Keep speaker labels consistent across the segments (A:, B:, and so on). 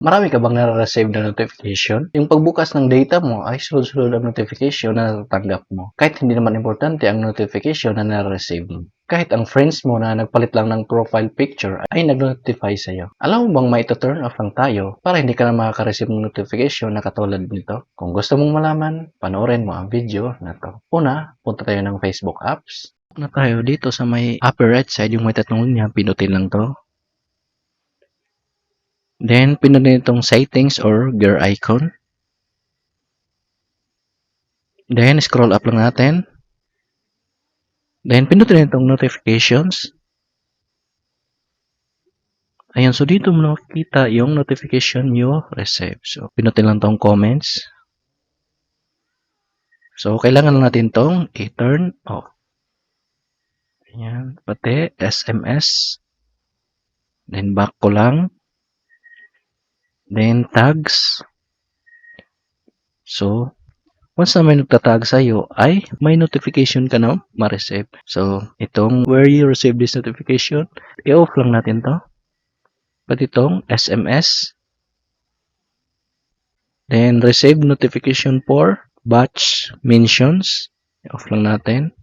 A: Marami ka bang nare-receive na notification? Yung pagbukas ng data mo ay sunod-sunod ang notification na natatanggap mo. Kahit hindi naman importante ang notification na nare-receive mo. Kahit ang friends mo na nagpalit lang ng profile picture ay nag-notify sa'yo. Alam mo bang may turn off lang tayo para hindi ka na makaka-receive ng notification na katulad nito? Kung gusto mong malaman, panoorin mo ang video na to. Una, punta tayo ng Facebook apps. Na tayo dito sa may upper right side, yung may tatlong linya, pinutin lang to. Then, pinutin itong settings or gear icon. Then, scroll up lang natin. Then, pinutin itong notifications. Ayan, so dito mo nakikita yung notification you receive. So, pinutin lang tong comments. So, kailangan lang natin tong i-turn off. Ayan, pati SMS. Then, back ko lang. Then, tags. So, once na may nagtatag sa'yo, ay may notification ka na ma-receive. So, itong where you receive this notification, i-off lang natin to. Pati itong SMS. Then, receive notification for batch mentions. I-off lang natin.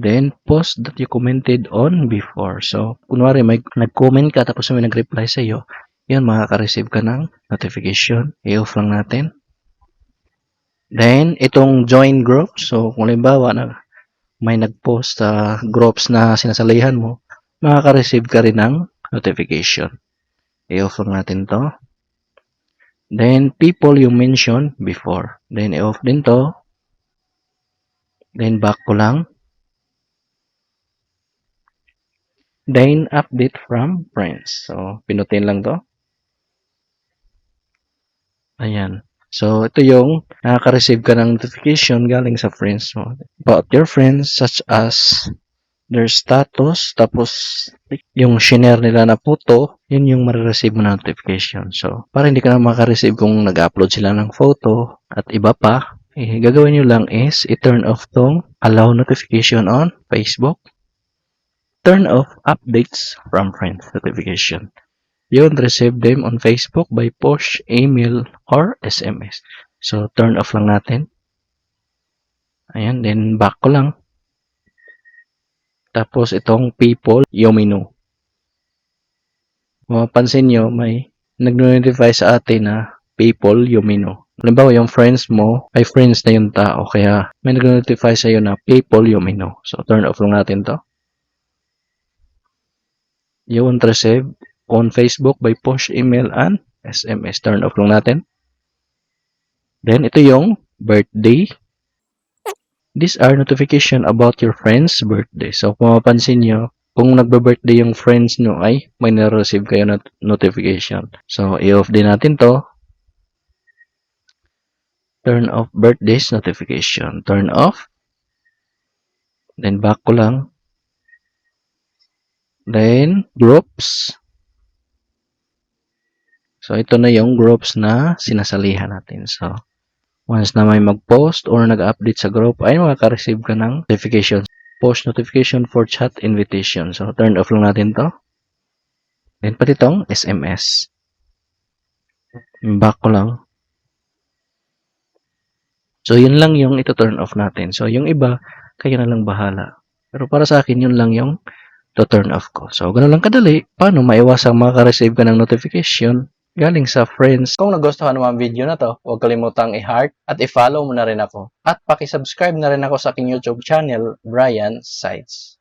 A: Then, post that you commented on before. So, kunwari may nag-comment ka tapos may nag-reply sa'yo, yan, makaka-receive ka ng notification. I-off lang natin. Then, itong join group. So, kung halimbawa na may nag-post sa groups na sinasalihan mo, makaka-receive ka rin ng notification. I-off lang natin to. Then, people you mentioned before. Then, i-off din to. Then, back ko lang. Then, update from friends. So, pinutin lang to. Ayan. So, ito yung nakaka-receive ka ng notification galing sa friends mo. About your friends such as their status, tapos yung shinare nila na photo, yun yung marireceive mo na notification. So, para hindi ka na makareceive kung nag-upload sila ng photo at iba pa, eh, gagawin nyo lang is i-turn off tong allow notification on Facebook. Turn off updates from friends notification. Yun, receive them on Facebook by push, email, or SMS. So, turn off lang natin. Ayan, then back ko lang. Tapos, itong people, Yomino. Kung mapansin nyo, may nag-notify sa atin na people, Yomino. Halimbawa, yung friends mo, ay friends na yung tao. Kaya, may nag-notify sa'yo na people, Yomino. So, turn off lang natin to. You won't receive on Facebook by push, email, and SMS. Turn off lang natin. Then, ito yung birthday. These are notification about your friend's birthday. So, kung mapansin nyo, kung nagbe-birthday yung friends nyo ay may na-receive kayo na notification. So, i-off din natin to. Turn off birthdays notification. Turn off. Then, back ko lang. Then, groups. So, ito na yung groups na sinasalihan natin. So, once na may mag-post or nag-update sa group, ay makaka-receive ka ng notification. Post notification for chat invitation. So, turn off lang natin to. Then, pati itong SMS. Back ko lang. So, yun lang yung ito turn off natin. So, yung iba, kayo na lang bahala. Pero para sa akin, yun lang yung to turn off ko. So, ganun lang kadali. Paano maiwasang makaka-receive ka ng notification galing sa friends. Kung nagustuhan mo ang video na to, huwag kalimutang i-heart at i-follow mo na rin ako. At paki-subscribe na rin ako sa aking YouTube channel, Brian Sites.